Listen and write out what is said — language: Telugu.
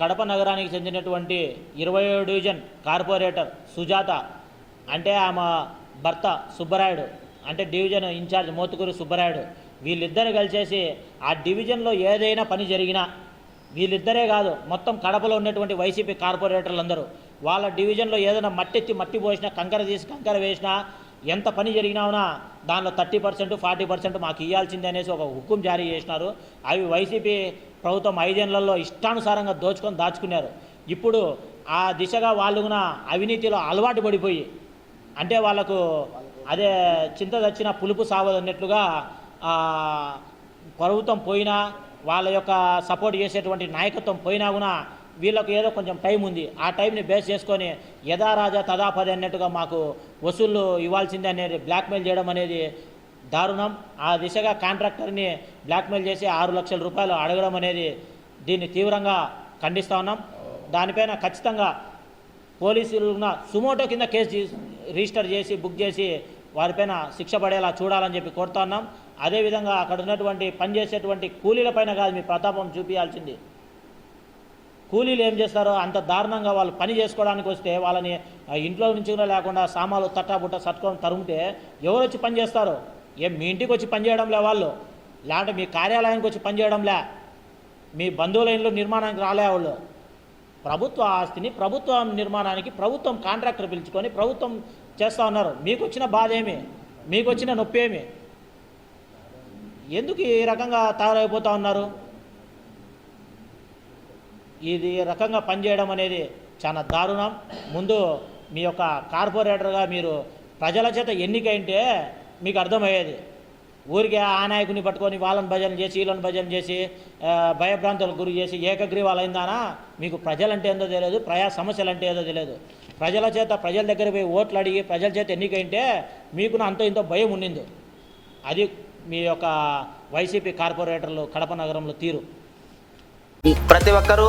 కడప నగరానికి చెందినటువంటి ఇరవై డివిజన్ కార్పొరేటర్ సుజాత అంటే ఆమె భర్త సుబ్బరాయుడు అంటే డివిజన్ ఇన్ఛార్జ్ మోతుకూరు సుబ్బరాయుడు వీళ్ళిద్దరు కలిసేసి ఆ డివిజన్లో ఏదైనా పని జరిగినా వీళ్ళిద్దరే కాదు మొత్తం కడపలో ఉన్నటువంటి వైసీపీ కార్పొరేటర్లందరూ వాళ్ళ డివిజన్లో ఏదైనా మట్టెత్తి మట్టి పోసినా కంకర తీసి కంకర వేసినా ఎంత పని జరిగినావునా దానిలో థర్టీ పర్సెంట్ ఫార్టీ పర్సెంట్ మాకు ఇవ్వాల్సిందే అనేసి ఒక హుక్కుం జారీ చేసినారు. అవి వైసీపీ ప్రభుత్వం ఐదేళ్ళలో ఇష్టానుసారంగా దోచుకొని దాచుకున్నారు. ఇప్పుడు ఆ దిశగా వాళ్ళు కూడా అవినీతిలో అలవాటు పడిపోయి అంటే వాళ్ళకు అదే చింత తెచ్చిన పులుపు సావదన్నట్లుగా ప్రభుత్వం పోయినా వాళ్ళ యొక్క సపోర్ట్ చేసేటువంటి నాయకత్వం పోయినా కూడా వీళ్ళకు ఏదో కొంచెం టైం ఉంది. ఆ టైంని బేస్ చేసుకొని యథారాజా తదాపది అన్నట్టుగా మాకు వసూళ్ళు ఇవ్వాల్సిందే అనేది బ్లాక్మెయిల్ చేయడం అనేది దారుణం. ఆ దిశగా కాంట్రాక్టర్ని బ్లాక్మెయిల్ చేసి ఆరు లక్షల రూపాయలు అడగడం అనేది దీన్ని తీవ్రంగా ఖండిస్తూ ఉన్నాం. దానిపైన ఖచ్చితంగా పోలీసులు ఉన్న సుమోటో కింద కేసు రిజిస్టర్ చేసి బుక్ చేసి వారిపైన శిక్ష పడేలా చూడాలని చెప్పి కోరుతా ఉన్నాం. అదేవిధంగా అక్కడ ఉన్నటువంటి పనిచేసేటువంటి కూలీలపైన కాదు మీ ప్రతాపం చూపించాల్సింది కూలీలు ఏం చేస్తారో అంత దారుణంగా వాళ్ళు పని చేసుకోవడానికి వస్తే వాళ్ళని ఇంట్లో నుంచి కూడా లేకుండా సామాలు తట్టాబుట్ట సట్టుకొని తరుముతే ఎవరు వచ్చి పని చేస్తారు? ఏం మీ ఇంటికి వచ్చి పని వాళ్ళు? లేదంటే మీ కార్యాలయానికి వచ్చి పనిచేయడం లే మీ బంధువుల ఇంట్లో నిర్మాణానికి రాలే వాళ్ళు? ప్రభుత్వ ఆస్తిని ప్రభుత్వం నిర్మాణానికి ప్రభుత్వం కాంట్రాక్టర్ పిలుచుకొని ప్రభుత్వం చేస్తూ ఉన్నారు. మీకు వచ్చిన బాధ ఏమి? మీకు వచ్చిన నొప్పి ఏమి? ఎందుకు ఈ రకంగా తయారైపోతూ ఉన్నారు? ఇది రకంగా పనిచేయడం అనేది చాలా దారుణం. ముందు మీ యొక్క కార్పొరేటర్గా మీరు ప్రజల చేత ఎన్నికైంటే మీకు అర్థమయ్యేది. ఊరికే ఆ నాయకుని పట్టుకొని వాళ్ళని భజన చేసి వీళ్ళని భజన చేసి భయభ్రాంతులకు గురి చేసి ఏకగ్రీవాలు అయిందానా మీకు ప్రజలంటే ఏందో తెలియదు ప్రజా సమస్యలు అంటే ఏదో తెలియదు. ప్రజల చేత ప్రజల దగ్గర పోయి ఓట్లు అడిగి ప్రజల చేత ఎన్నికైంటే మీకు అంత ఇంతో భయం ఉండింది. అది మీ యొక్క వైసీపీ కార్పొరేటర్లు కడప నగరంలో తీరు. ప్రతి ఒక్కరూ